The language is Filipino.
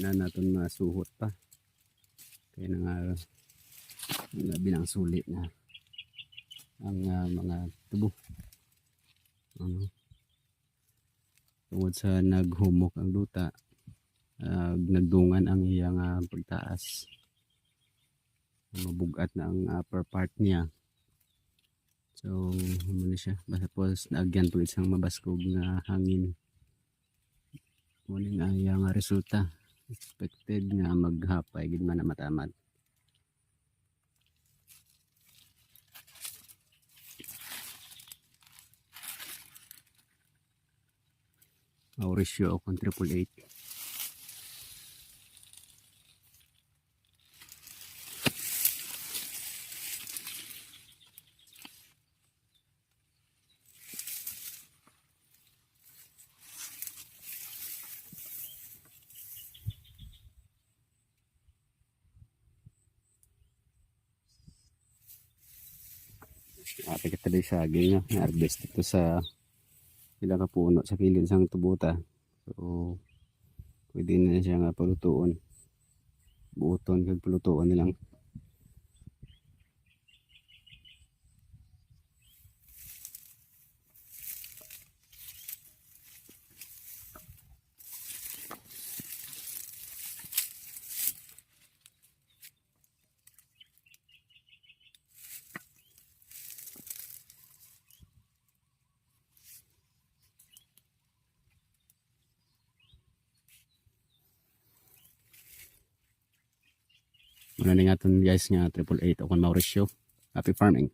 na naton masuhot pa. Kaya na nga labi ng sulit na ang ah, mga tubo. Ano? Tungod sa naghumok ang luta ah, nagdungan ang iyang ah, pagtaas. Mabugat na ang upper part niya. So ano siya? Basta po naagyan po isang mabaskog na hangin. Muna nga iyang nga resulta expected nga maghapay gid man na matamad. Mauricio akong 888 Ate ka tayo saging nga. Na-harvest ito sa ilang kapuno sa kilid sang tubuta. So, pwede na siya nga palutuon. Buuton kag palutuon nilang. Muna ni nga guys nga triple eight ako Mauricio. Happy farming.